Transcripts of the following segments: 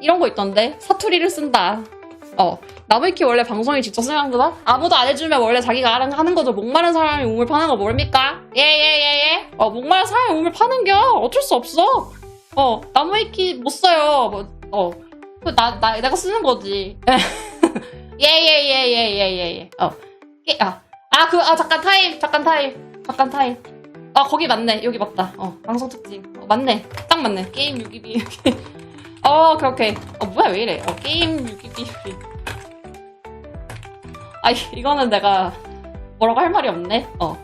이런 거 있던데 사투리를 쓴다. 어 나무위키 원래 방송에 직접 쓰는 거다? 아무도 안 해주면 원래 자기가 하는 거죠. 목마른 사람이 우물 파는 거 모릅니까? 예예 예 예. 어 목마른 사람이 우물 파는 겨 어쩔 수 없어. 어 나무위키 못 써요. 뭐 어 나 나 내가 쓰는 거지. 예예예예예예예. 어. 깨- 아, 아, 그, 아, 잠깐 타임, 잠깐 타임, 잠깐 타임. 아, 거기 맞네. 여기 맞다. 어, 방송 특징. 어, 맞네. 딱 맞네. 게임 622. 어, 오케이, 오케이. 어, 뭐야, 왜 이래. 어, 게임 622. 아, 이- 이거는 내가 뭐라고 할 말이 없네. 어.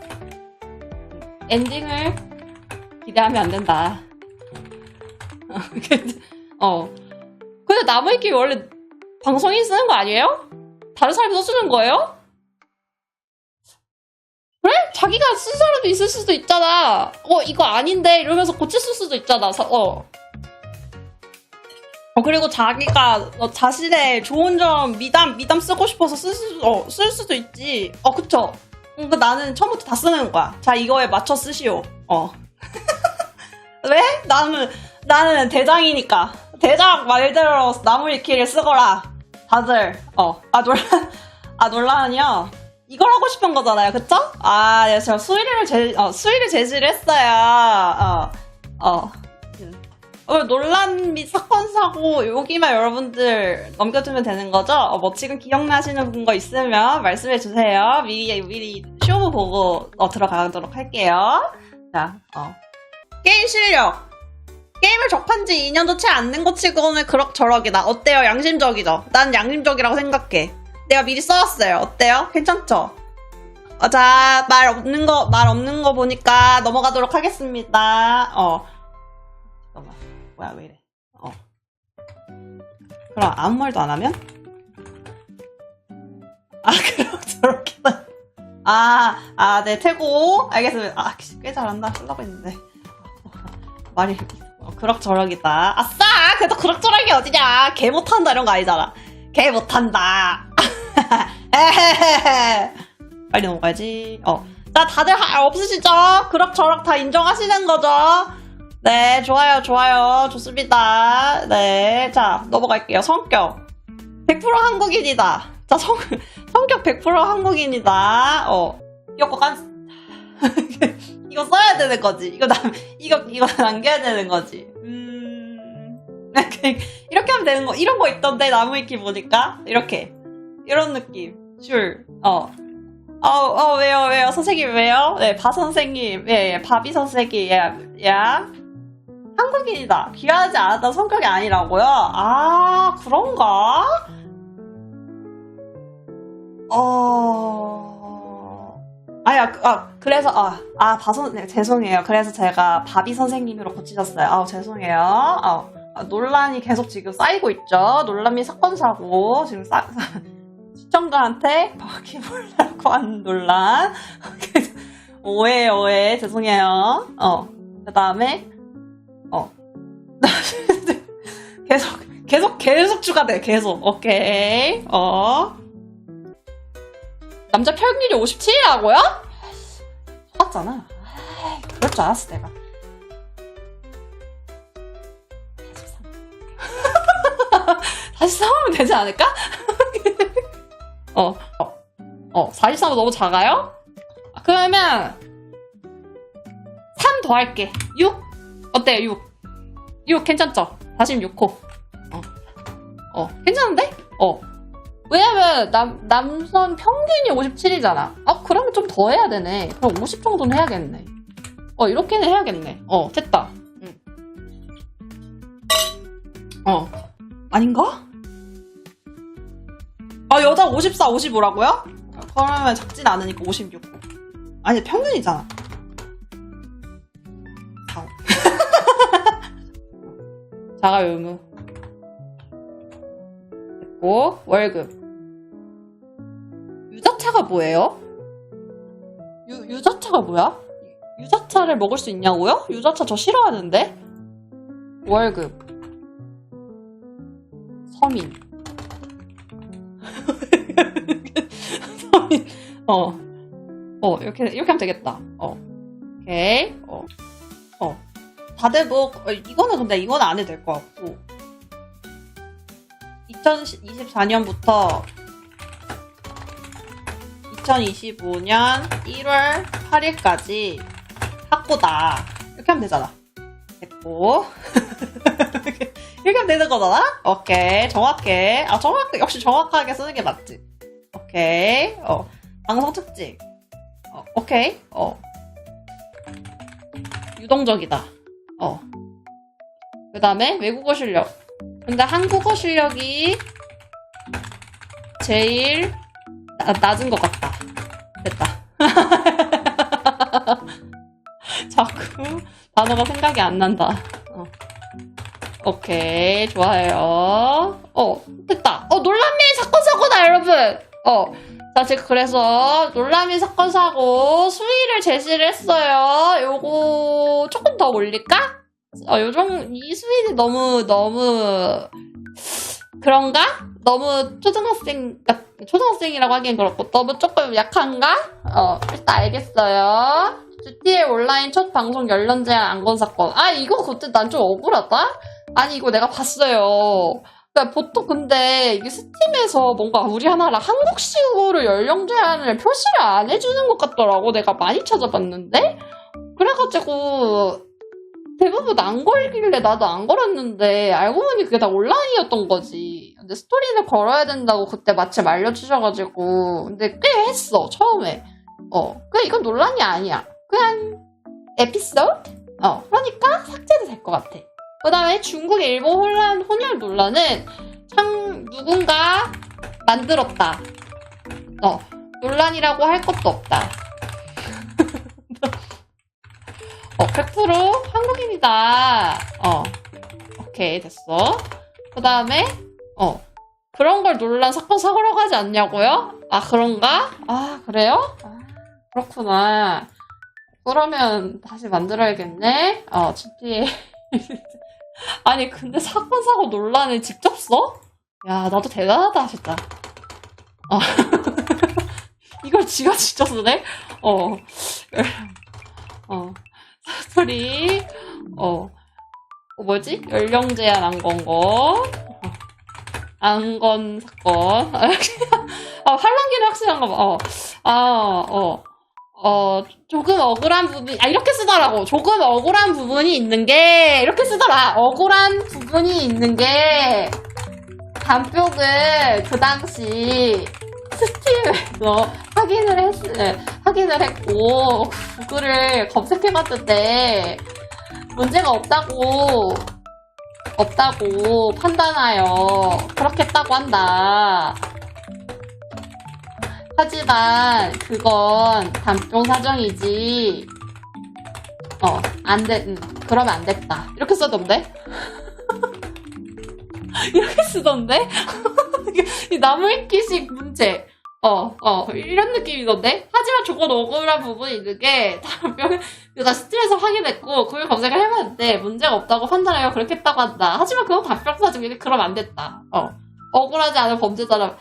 엔딩을 기대하면 안 된다. 어, 근데, 나무위키 원래 방송인 쓰는 거 아니에요? 다른 사람이 써주는 거예요? 그래? 자기가 쓴 사람도 있을 수도 있잖아. 어, 이거 아닌데? 이러면서 고쳤을 수도 있잖아. 사- 어. 어, 그리고 자기가 어, 자신의 좋은 점 미담, 미담 쓰고 싶어서 쓸, 수, 어, 쓸 수도 있지. 어, 그쵸. 음, 그 나는 처음부터 다 쓰는 거야. 자, 이거에 맞춰 쓰시오. 어. 왜? 나는, 나는 대장이니까. 대장 말대로 나무위키를 쓰거라. 다들, 어. 아, 논란, 아, 논란이요? 이걸 하고 싶은 거잖아요. 그쵸? 아, 네, 제가 수위를 제, 어, 수위를 제시를 했어요. 어, 어. 음. 어, 논란 및 사건 사고 여기만 여러분들 넘겨두면 되는 거죠? 어, 뭐 지금 기억나시는 거 있으면 말씀해 주세요. 미리 미리 쇼부 보고 어, 들어가도록 할게요. 자, 어. 게임 실력. 게임을 접한 지 2년도 채안된것 치고는 그럭저럭이다. 어때요? 양심적이죠? 난 양심적이라고 생각해. 내가 미리 써왔어요. 어때요? 괜찮죠? 어, 자, 말 없는 거, 말 없는 거 보니까 넘어가도록 하겠습니다. 어. 뭐야, 왜 이래. 어. 그럼 아무 말도 안 하면? 아, 그럼 저렇게다. 아, 아, 네, 태고. 알겠습니다. 아, 꽤 잘한다. 쓰려고 했는데. 말이, 어, 그럭저럭이다. 아싸! 그래도 그럭저럭이 어디냐. 개 못한다, 이런 거 아니잖아. 개 못한다. 빨리 넘어가야지. 어. 자, 다들 하- 없으시죠? 그럭저럭 다 인정하시는 거죠? 네, 좋아요, 좋아요. 좋습니다. 네. 자, 넘어갈게요. 성격. 100% 한국인이다. 자, 성, 성격 100% 한국인이다. 어. 이거 깐, 이거 써야 되는 거지. 이거 남, 이거, 이거 남겨야 되는 거지. 음. 이렇게 하면 되는 거. 이런 거 있던데, 나무위키 보니까. 이렇게. 이런 느낌. 줄. 어. 어, 어, 왜요, 왜요? 선생님, 왜요? 네, 바 선생님. 예, 예, 바비 선생님. 예, 야. 한국인이다. 귀하지 않았다 성격이 아니라고요? 아, 그런가? 어. 아야, 그- 아, 그래서, 아, 아, 바선, 네, 죄송해요. 그래서 제가 바비 선생님으로 고치셨어요. 아, 죄송해요. 아, 아, 논란이 계속 지금 쌓이고 있죠. 논란 및 사건 사고 지금 쌓 시청자한테 바퀴벌레라고 하는 논란. 오해 오해 죄송해요. 어. 그 다음에 어. 계속 계속 계속 추가돼. 계속. 오케이. 어. 남자 평균이 57이라고요? 속았잖아. 아이, 그럴 줄 알았어 내가. 43 하면 되지 않을까? 어, 어, 어, 43은 너무 작아요? 아, 그러면 3 더할게. 6? 어때요, 6? 6 괜찮죠? 46호. 어, 어, 괜찮은데? 어. 왜냐면 남, 남선 평균이 57이잖아. 아, 그러면 좀 더 해야 되네. 그럼 50 정도는 해야겠네. 어, 이렇게는 해야겠네. 어, 됐다. 응. 어. 아닌가? 아, 여자 54, 55라고요? 그러면 작진 않으니까 56. 아니, 평균이잖아. 자가 의무. 됐고, 월급. 유자차가 뭐예요? 유, 유자차가 뭐야? 유자차를 먹을 수 있냐고요? 유자차 저 싫어하는데? 월급. 서민. 서민. 어. 어, 이렇게, 이렇게 하면 되겠다. 어. 오케이. 어. 어. 다들 뭐, 어, 이거는 근데 이거는 안 해도 될 것 같고. 2024년부터 2025년 1월 8일까지 학고다. 이렇게 하면 되잖아. 됐고. 이렇게 하면 되는 거잖아? 오케이. 정확해. 아, 정확해. 역시 정확하게 쓰는 게 맞지. 오케이. 어. 방송 특징. 어, 오케이. 어. 유동적이다. 어. 그 다음에 외국어 실력. 근데 한국어 실력이 제일 나- 낮은 것 같다. 됐다. 자꾸 단어가 생각이 안 난다. 어. 오케이, 좋아요. 어, 됐다. 어, 놀라미 사건 사고다, 여러분. 어. 자, 제가 그래서 놀라미 사건 사고 수위를 제시를 했어요. 요거 조금 더 올릴까? 어, 요정, 이 수위는 너무, 너무, 그런가? 너무 초등학생, 같- 초등학생이라고 하기엔 그렇고, 너무 조금 약한가? 어, 일단 알겠어요. GTA 온라인 첫 방송 연령 제한 안건 사건. 아, 이거 그때 난 좀 억울하다? 아니, 이거 내가 봤어요. 그러니까 보통 근데 이게 스팀에서 뭔가 우리 하나랑 한국식으로 연령 제한을 표시를 안 해주는 것 같더라고. 내가 많이 찾아봤는데? 그래가지고, 대부분 안 걸길래 나도 안 걸었는데 알고 보니 그게 다 온라인이었던 거지. 근데 스토리를 걸어야 된다고 그때 마침 알려주셔가지고 근데 꽤 했어 처음에. 어, 그냥 이건 논란이 아니야. 그냥 에피소드? 어, 그러니까 삭제도 될 것 같아. 그 다음에 중국, 일본 혼란, 혼혈 논란은 참 누군가 만들었다. 어, 논란이라고 할 것도 없다. 어, 100% 한국인이다. 어, 오케이, 됐어. 그 다음에, 어, 그런 걸 논란 사건 사고라고 하지 않냐고요? 아, 그런가? 아, 그래요? 아, 그렇구나. 그러면 다시 만들어야겠네. 어, GTA. 아니, 근데 사건 사고 논란을 직접 써? 야, 나도 대단하다, 진짜. 어. 이걸 지가 직접 쓰네? 어. 어. 스토리, 어, 어, 뭐지? 연령 제한 안 건 거. 어. 안건 사건. 아, 환란기는 확실한가 봐. 어. 아, 어. 어, 조금 억울한 부분, 아, 이렇게 쓰더라고. 조금 억울한 부분이 있는 게, 이렇게 쓰더라. 억울한 부분이 있는 게, 단쪽을 그 당시 스팀에서 확인을 했, 네, 확인을 했고, 구글을 검색해봤는데, 문제가 없다고, 없다고 판단하여 그렇게 했다고 한다. 하지만 그건 단종 사정이지. 어, 안 돼, 응, 그러면 안 됐다. 이렇게 써던데? 이렇게 쓰던데? 이 나무위키식 문제. 어, 어, 이런 느낌이던데? 하지만 저건 억울한 부분이 있는 게, 내가 스트레스 확인했고, 그걸 검색을 해봤는데, 문제가 없다고 판단하여 그렇게 했다고 한다. 하지만 그건 단병 사정이니 그럼 안 됐다. 어. 억울하지 않은 범죄자라,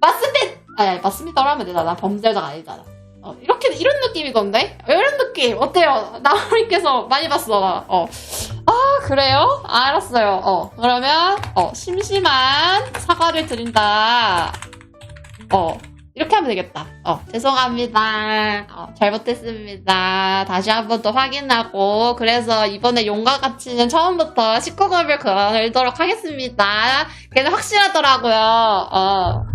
맞습니다! 아니, 맞습니다로 하면 되잖아. 나 범죄자가 아니잖아. 어, 이렇게, 이런 느낌이던데? 이런 느낌. 어때요? 나무님께서 많이 봤어. 어. 아, 그래요? 알았어요. 어, 그러면, 어, 심심한 사과를 드린다. 어, 이렇게 하면 되겠다. 어, 죄송합니다. 어, 잘못했습니다. 다시 한 번 더 확인하고, 그래서 이번에 용과 같이는 처음부터 19금을 걸도록 하겠습니다. 걔는 확실하더라고요. 어,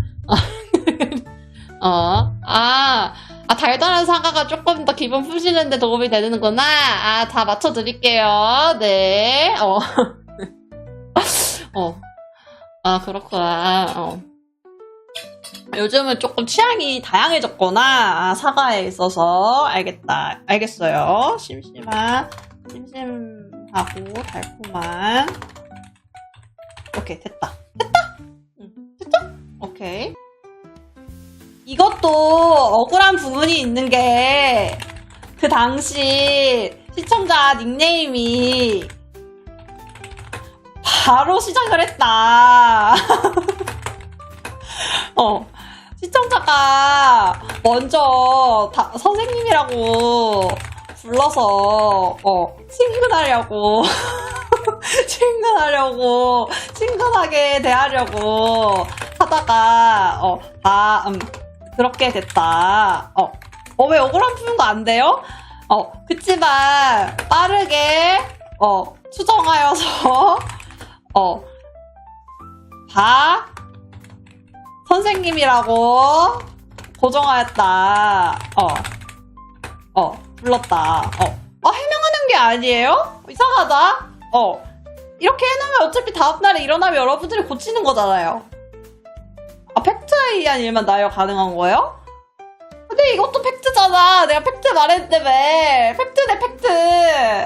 어, 아, 아, 달달한 사과가 조금 더 기분 푸시는데 도움이 되는구나. 아, 다 맞춰드릴게요. 네, 어. 어. 아, 그렇구나. 어. 요즘은 조금 취향이 다양해졌구나. 아, 사과에 있어서. 알겠다. 알겠어요. 심심한, 심심하고 달콤한. 오케이, 됐다. 됐다! 응, 됐죠? 오케이. 이것도 억울한 부분이 있는 게, 그 당시 시청자 닉네임이 바로 시작을 했다. 어. 시청자가 먼저 다- 선생님이라고 불러서 어 친근하려고 친근하려고, 친근하게 대하려고 하다가, 어, 아, 음, 그렇게 됐다. 어, 어, 왜 푸는 거 안 돼요? 어, 그치만, 빠르게, 어, 수정하여서, 어, 바, 선생님이라고 고정하였다. 어, 어, 불렀다. 어, 어, 해명하는 게 아니에요? 이상하다. 어, 이렇게 해놓으면 어차피 다음날에 일어나면 여러분들이 고치는 거잖아요. 아, 팩트에 의한 일만 나요 가능한 거예요? 근데 이것도 팩트잖아. 내가 팩트 말했는데 왜? 팩트네, 팩트.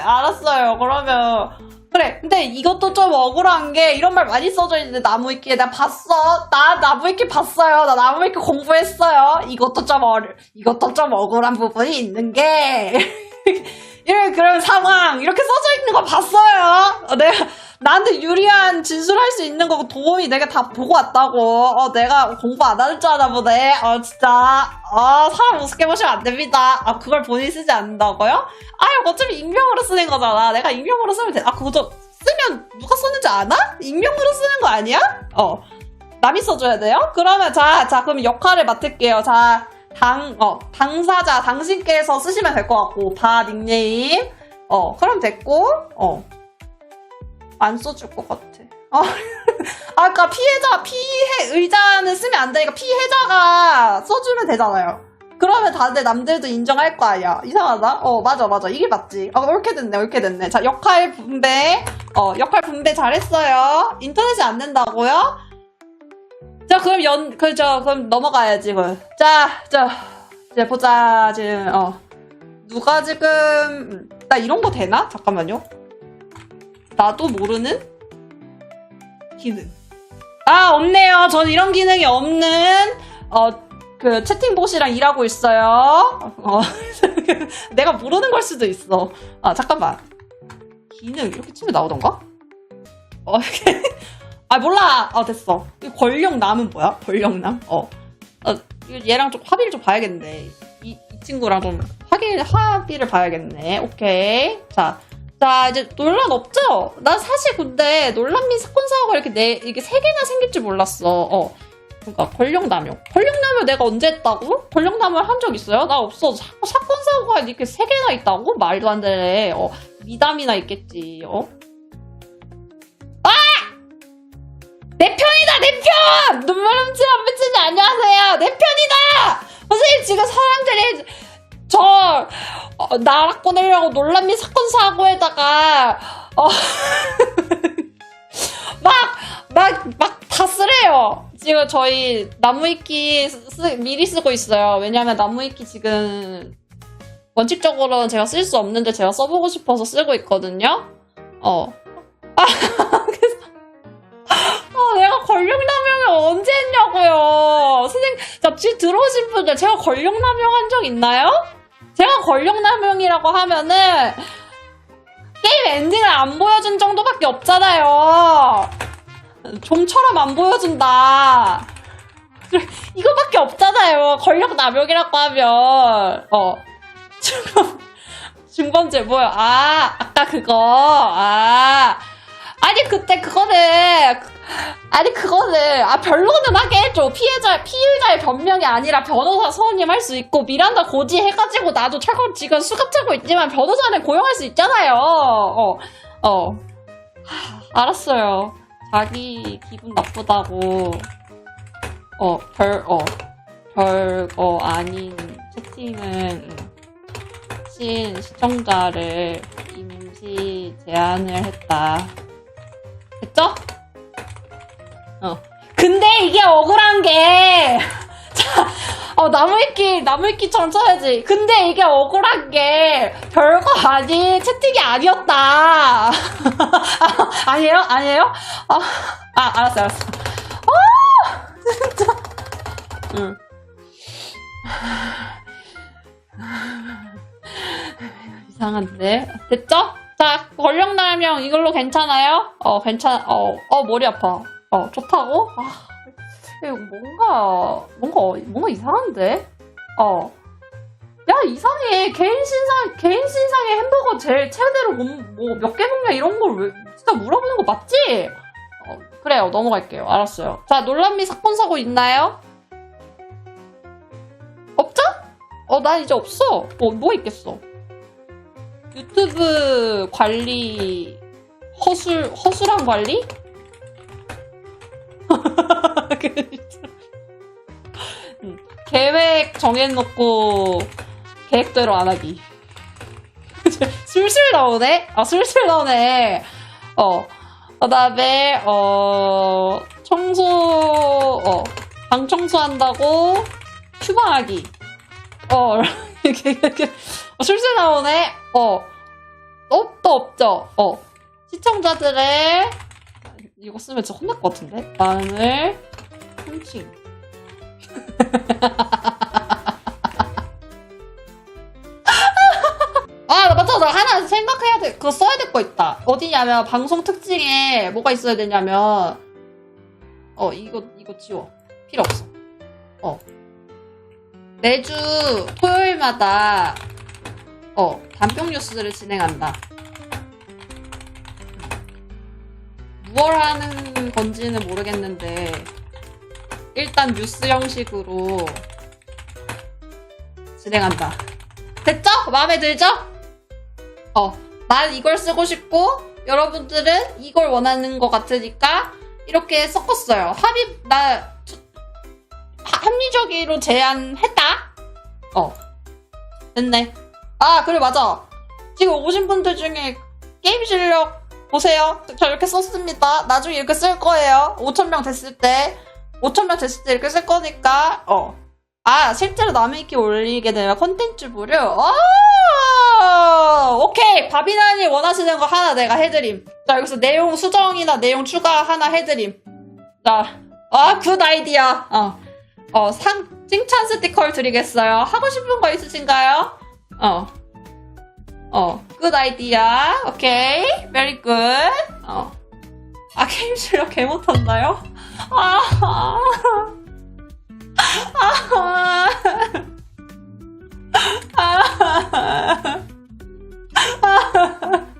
알았어요. 그러면. 그래. 근데 이것도 좀 억울한 게 이런 말 많이 써져 있는데 나무위키에 내가 봤어. 나 나무위키 봤어요. 나 나무위키 공부했어요. 이것도 좀 어려, 이것도 좀 억울한 부분이 있는 게. 이런 그런 상황 이렇게 써져 있는 거 봤어요. 어, 내가 나한테 유리한 진술할 수 있는 거고 도움이 내가 다 보고 왔다고. 어 내가 공부 안 하는 줄 아나 보네. 어 진짜 어 사람 우습게 보시면 안 됩니다. 아 그걸 본인이 쓰지 않는다고요? 아 이거 어차피 익명으로 쓰는 거잖아. 내가 익명으로 쓰면 돼. 아 그것도 쓰면 누가 썼는지 아나? 익명으로 쓰는 거 아니야? 어 남이 써줘야 돼요? 그러면 자, 자, 그럼 역할을 맡을게요. 자, 당, 어, 당사자, 당신께서 쓰시면 될 것 같고, 바 닉네임. 어, 그럼 됐고, 어. 안 써줄 것 같아. 어. 아까 피해자, 피해, 의자는 쓰면 안 되니까 피해자가 써주면 되잖아요. 그러면 다들 남들도 인정할 거 아니야. 이상하다? 어, 맞아, 맞아. 이게 맞지. 어, 옳게 됐네, 옳게 됐네. 자, 역할 분배. 어, 역할 분배 잘했어요. 인터넷이 안 된다고요? 자, 그럼 연, 그, 저, 그럼 넘어가야지, 그. 자, 자, 이제 보자, 지금, 어. 누가 지금, 음, 나 이런 거 되나? 잠깐만요. 나도 모르는 기능. 아, 없네요. 전 이런 기능이 없는, 어, 그, 채팅봇이랑 일하고 있어요. 어, 내가 모르는 걸 수도 있어. 아, 잠깐만. 기능, 이렇게 치면 나오던가? 어, 이렇게. 아 몰라. 아 됐어. 이 권력남은 뭐야? 권력남? 어. 어 얘랑 좀 합의를 좀 봐야겠네. 이, 이 친구랑 좀 합의 합의를 봐야겠네. 오케이. 자. 자, 이제 논란 없죠? 난 사실 근데 논란 및 사건 사고가 이렇게 네, 이게 세 개나 생길 줄 몰랐어. 어. 그러니까 권력 남용. 권력 남용 내가 언제 했다고? 권력 남용을 한적 있어요? 나 없어. 사, 사건 사고가 이렇게 세 개나 있다고? 말도 안 되네. 어. 미담이나 있겠지. 어? 내 편이다 내 편! 눈물 훔치는 안 맺히니 안녕하세요 내 편이다! 선생님 지금 사람들이 저 어, 나락 논란 및 사건 사고에다가 어, 막 막 막 다 쓰래요 지금 저희 나무위키 쓰- 미리 쓰고 있어요 왜냐면 나무위키 지금 원칙적으로는 제가 쓸 수 없는데 제가 써보고 싶어서 쓰고 있거든요 어 아, 내가 권력남용을 언제 했냐고요. 선생님, 자, 지금 들어오신 분들, 제가 권력남용 한 적 있나요? 제가 권력남용이라고 하면은, 게임 엔딩을 안 보여준 정도밖에 없잖아요. 좀처럼 안 보여준다. 이거밖에 없잖아요. 권력 남용이라고 하면. 어. 중범, 중범죄 뭐야? 아, 아까 그거. 아. 아니 그때 그거는 아니 그거는 아 변론은 하게 해줘 피해자 피의자의 변명이 아니라 변호사 선임 할 수 있고 미란다 고지 해가지고 나도 철권 지금 수갑 차고 있지만 변호사는 고용할 수 있잖아요 어어 어. 하, 알았어요 자기 기분 나쁘다고 어 별 어 별거 아닌 채팅은 신 시청자를 임시 제한을 했다. 됐죠? 어. 근데 이게 억울한 게, 자, 어, 나무위키, 나무위키처럼 써야지. 근데 이게 억울한 게, 별거 아닌 채팅이 아니었다. 아, 아니에요? 아니에요? 아, 아, 알았어, 알았어. 아! 진짜. 응. 이상한데. 됐죠? 자, 권력남용 이걸로 괜찮아요? 어, 괜찮, 어, 어, 머리 아파. 어, 좋다고? 아, 뭔가, 뭔가, 뭔가 이상한데? 어. 야, 이상해. 개인 신상, 개인 신상의 햄버거 제일 최대로 뭐, 몇 개 먹냐 이런 걸 왜, 진짜 물어보는 거 맞지? 어, 그래요. 넘어갈게요. 알았어요. 자, 논란미 사건 사고 있나요? 없죠? 어, 난 이제 없어. 뭐, 뭐 있겠어? 유튜브 관리, 허술, 허술한 관리? 음, 계획 정해놓고 계획대로 안 하기. 술술 나오네? 아, 술술 나오네. 어. 그 다음에, 어, 청소, 어, 방 청소한다고 휴방하기. 어, 이렇게. 어, 술술 나오네? 어. 또, 또 없죠? 어. 시청자들의, 이거 쓰면 진짜 혼날 것 같은데? 마음을, 훔침. 아, 맞다. 나 하나 생각해야 돼. 그거 써야 될 거 있다. 어디냐면, 방송 특징에 뭐가 있어야 되냐면, 어, 이거, 이거 지워. 필요 없어. 어. 매주 토요일마다, 어, 단평 뉴스를 진행한다. 무얼 하는 건지는 모르겠는데, 일단 뉴스 형식으로 진행한다. 됐죠? 마음에 들죠? 어, 난 이걸 쓰고 싶고, 여러분들은 이걸 원하는 것 같으니까, 이렇게 섞었어요. 합의, 나, 저- 하- 합리적으로 제안했다? 어. 됐네. 아, 그래, 맞아. 지금 오신 분들 중에 게임 실력 보세요. 저 이렇게 썼습니다. 나중에 이렇게 쓸 거예요. 5천명 됐을 때. 5천명 됐을 때 이렇게 쓸 거니까, 어. 아, 실제로 남의 있게 올리게 되면 콘텐츠부를, 아, 오케이! 바비나니 원하시는 거 하나 내가 해드림. 자, 여기서 내용 수정이나 내용 추가 하나 해드림. 자, 아, 굿 아이디어. 어, 어, 상, 칭찬 스티커를 드리겠어요. 하고 싶은 거 있으신가요? 어, 어, 굿 아이디어. 오케이. very good. 어. 아, 게임 실력 개 못한다요? 아, 아. 아, 아, 사람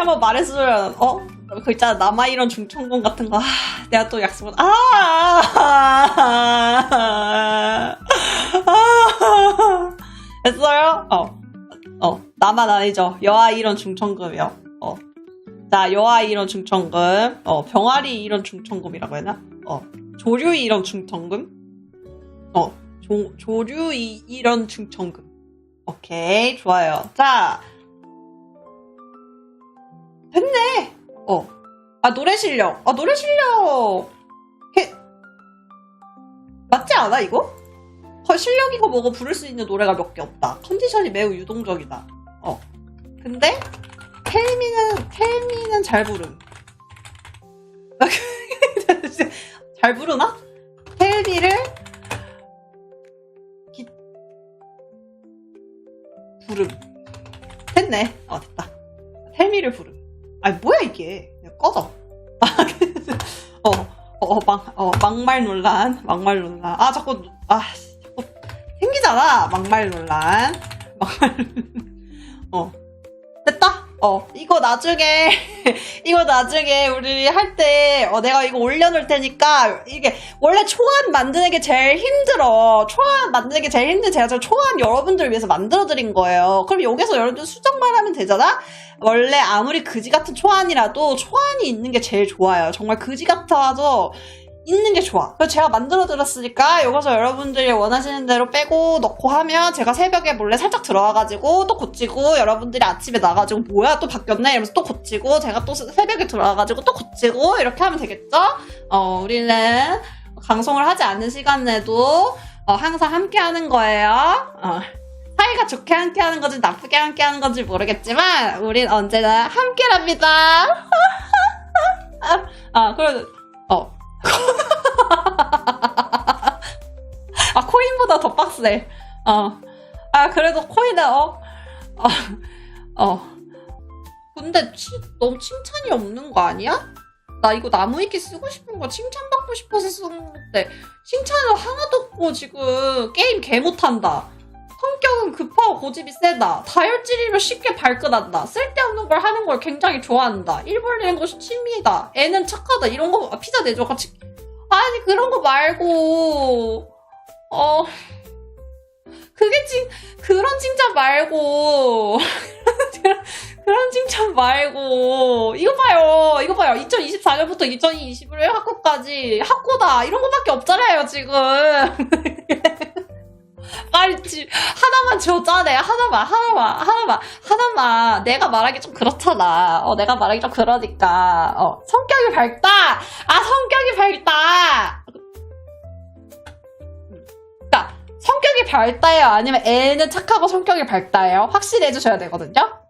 한번 말했으면 어? 그 있잖아 남아 이런 중천공 같은 거 아, 내가 또 약속을 아, 아, 아, 아, 됐어요? 어. 어, 나만 아니죠. 여아 이런 중천금이요. 어. 자, 여아 이런 중천금. 어, 병아리 이런 중천금이라고 해나? 어. 조류 이런 중천금. 어, 조, 조류 이, 이런 중천금. 오케이, 좋아요. 자. 됐네. 어. 아, 노래 실력. 아, 노래 실력. 해. 맞지 않아, 이거? 거 실력이고 뭐고 부를 수 있는 노래가 몇 개 없다. 컨디션이 매우 유동적이다. 어. 근데 텔미는 텔미는 잘 부름. 잘 부르나? 텔미를 기... 부름. 됐네. 어 됐다. 텔미를 부름. 아니 뭐야 이게? 야, 꺼져. 어, 어, 막, 어, 막말 논란, 막말 논란. 아, 자꾸, 아, 자꾸 생기잖아. 막말 논란. 막말, 어. 어, 이거 나중에, 이거 나중에 우리 할 때, 어, 내가 이거 올려놓을 테니까, 이게, 원래 초안 만드는 게 제일 힘들어. 초안 만드는 게 제일 힘든 제가 저 초안 여러분들 위해서 만들어드린 거예요. 그럼 여기서 여러분들 수정만 하면 되잖아? 원래 아무리 그지 같은 초안이라도 초안이 있는 게 제일 좋아요. 정말 그지 같아도 있는 게 좋아. 그래서 제가 만들어 드렸으니까 여기서 여러분들이 원하시는 대로 빼고 넣고 하면 제가 새벽에 몰래 살짝 들어와가지고 또 고치고 여러분들이 아침에 나가지고 뭐야 또 바뀌었네 이러면서 또 고치고 제가 또 새벽에 들어와가지고 또 고치고 이렇게 하면 되겠죠? 어, 우리는 방송을 하지 않는 시간에도 어, 항상 함께 하는 거예요. 어. 사이가 좋게 함께 하는 건지 나쁘게 함께 하는 건지 모르겠지만 우린 언제나 함께랍니다. 아, 그래 어. 아, 코인보다 더 빡세. 어. 아, 그래도 코인은 어. 어. 어. 근데 치, 너무 칭찬이 없는 거 아니야? 나 이거 나무위키 쓰고 싶은 거 칭찬받고 싶어서 쓴 건데 칭찬을 하나도 없고 지금 게임 개 못한다. 성격은 급하고 고집이 세다. 다혈질이로 쉽게 발끈한다. 쓸데없는 걸 하는 걸 굉장히 좋아한다. 일 벌리는 것이 취미다. 애는 착하다. 이런 거 아, 피자 내줘 같이. 아니 그런 거 말고 어 그게 칭 그런 칭찬 말고 그런 칭찬 말고 이거 봐요 이거 봐요 2024년부터 2021년 학고까지 학고다 이런 거밖에 없잖아요 지금 빨리 지 하나만 줘 짜네. 하나만 하나만 하나만. 하나만. 내가 말하기 좀 그렇잖아. 어 내가 말하기 좀 그러니까. 어 성격이 밝다. 아 성격이 밝다. 그러니까 성격이 밝다예요? 아니면 애는 착하고 성격이 밝다예요? 확실히 해주셔야 되거든요?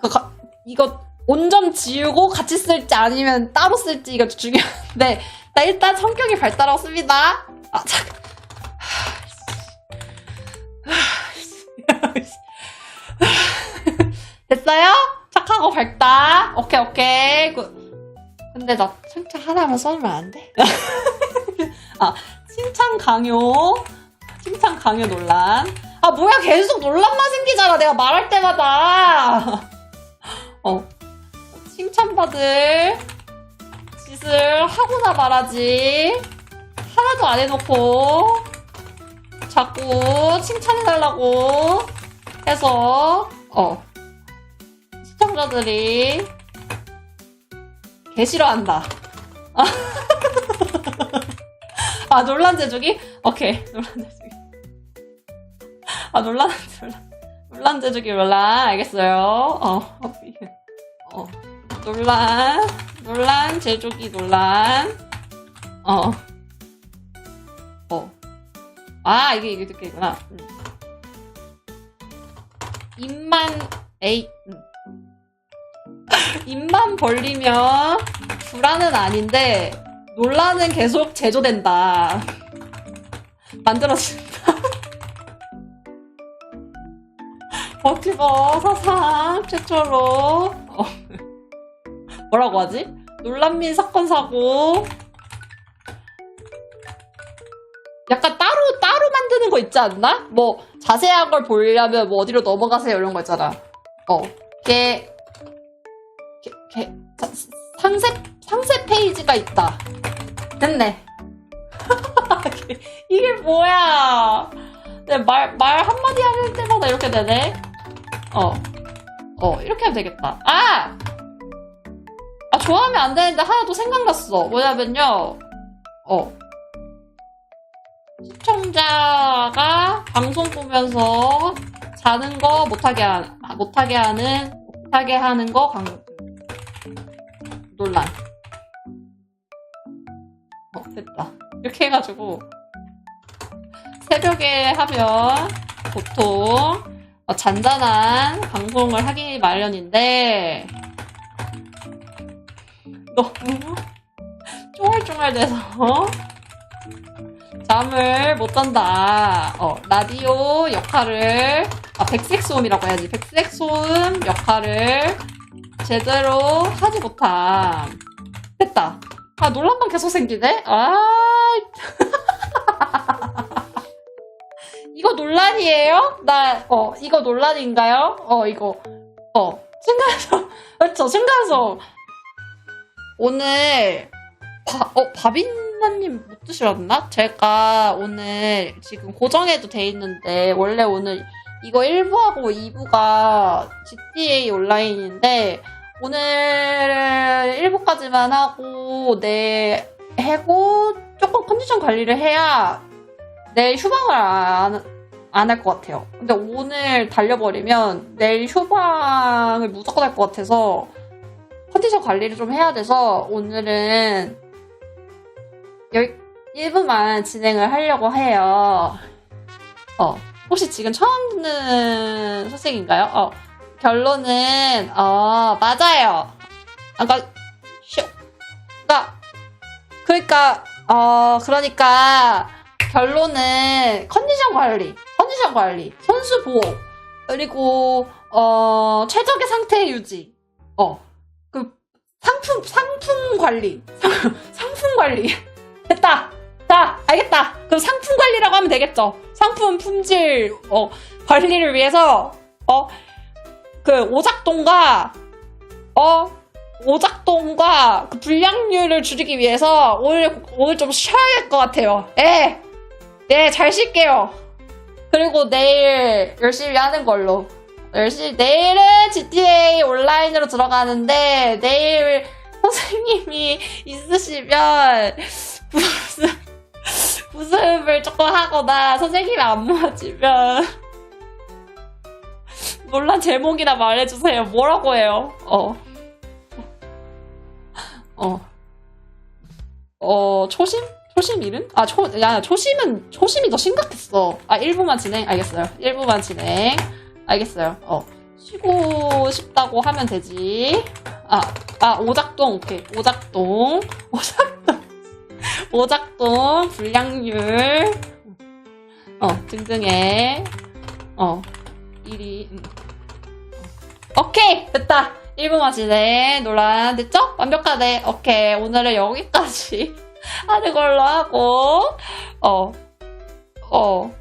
그 가- 이거 온점 지우고 같이 쓸지 아니면 따로 쓸지 이거 중요한데 나 일단 성격이 밝다라고 씁니다. 아 잠깐 됐어요? 착하고 밝다. 오케이, 오케이. 그- 근데 나 칭찬 하나만 써주면 안 돼? 아, 칭찬 강요. 칭찬 강요 논란. 아, 뭐야, 계속 논란만 생기잖아. 내가 말할 때마다. 어. 칭찬받을 짓을 하고나 말하지. 하나도 안 해놓고. 자꾸 칭찬해달라고 해서, 어. 시청자들이 개 싫어한다. 아, 논란 제조기? 오케이, 논란 제조기. 아, 논란, 논란, 논란 제조기 논란. 알겠어요. 어, 어. 논란, 논란 제조기 논란. 어. 어. 아, 이게, 이게 듣게구나. 음. 입만, 에이, 음. 입만 벌리면 불안은 아닌데 논란은 계속 제조된다. 만들어진다. 버티버 사상 최초로 어. 뭐라고 하지? 논란민 사건 사고 약간 따로 따로 만드는 거 있지 않나? 뭐 자세한 걸 보려면 뭐 어디로 넘어가세요 이런 거 있잖아. 어, 걔 게, 게, 자, 상세, 상세 페이지가 있다. 됐네. 이게 뭐야. 내 말, 말 한마디 하는 때마다 이렇게 되네. 어. 어, 이렇게 하면 되겠다. 아! 아, 좋아하면 안 되는데 하나 또 생각났어. 뭐냐면요. 어. 시청자가 방송 보면서 자는 거 못하게, 하, 못하게 하는, 못하게 하는 거 강, 논란. 어, 됐다. 이렇게 해가지고, 새벽에 하면 보통 어, 잔잔한 방송을 하기 마련인데, 너무 쫑알쫑알돼서 잠을 못 잔다. 어, 라디오 역할을, 아, 백색 소음이라고 해야지. 백색 소음 역할을 제대로 하지 못함. 됐다. 아, 논란만 계속 생기네? 아, 이거 논란이에요? 나, 어, 이거 논란인가요? 어, 이거, 어, 생각해서, 그렇죠, 생각해서, 오늘, 바, 어, 바빈나님 못 드셨나? 제가 오늘 지금 고정해도 돼 있는데, 원래 오늘 이거 1부하고 2부가 GTA 온라인인데, 오늘 1부까지만 하고, 내, 해고, 조금 컨디션 관리를 해야 내일 휴방을 안, 안 할 것 같아요. 근데 오늘 달려버리면 내일 휴방을 무조건 할 것 같아서 컨디션 관리를 좀 해야 돼서 오늘은 1부만 진행을 하려고 해요. 어, 혹시 지금 처음 듣는 소식인가요? 어, 결론은, 어, 맞아요. 아까, 쇼. 그니까, 그러니까, 어, 그러니까, 결론은 컨디션 관리, 컨디션 관리, 선수 보호, 그리고 어 최적의 상태 유지. 어. 그 상품 상품 관리 상, 상품 관리 됐다 자 알겠다 그럼 상품 관리라고 하면 되겠죠 상품 품질 어, 관리를 위해서 어 그 오작동과 어 오작동과 그 불량률을 줄이기 위해서 오늘 오늘 좀 쉬어야 할 것 같아요 예. 네, 잘 쉴게요. 그리고 내일 열심히 하는 걸로. 열심히, 내일은 GTA 온라인으로 들어가는데, 내일 선생님이 있으시면, 무슨, 무습을 조금 하거나, 선생님이 안 모아지면, 논란 제목이나 말해주세요. 뭐라고 해요? 어. 어. 어, 초심? 초심 잃은? 아, 초, 야, 초심은, 초심이 더 심각했어. 아, 1부만 진행? 알겠어요. 1부만 진행. 알겠어요. 어. 쉬고 싶다고 하면 되지. 아, 아, 오작동, 오케이. 오작동. 오작동. 오작동, 불량률. 어, 등등의, 어, 1위. 음. 오케이! 됐다! 1부만 진행. 논란 됐죠? 완벽하네. 오케이. 오늘은 여기까지. 하는 걸로 하고, 어, 어,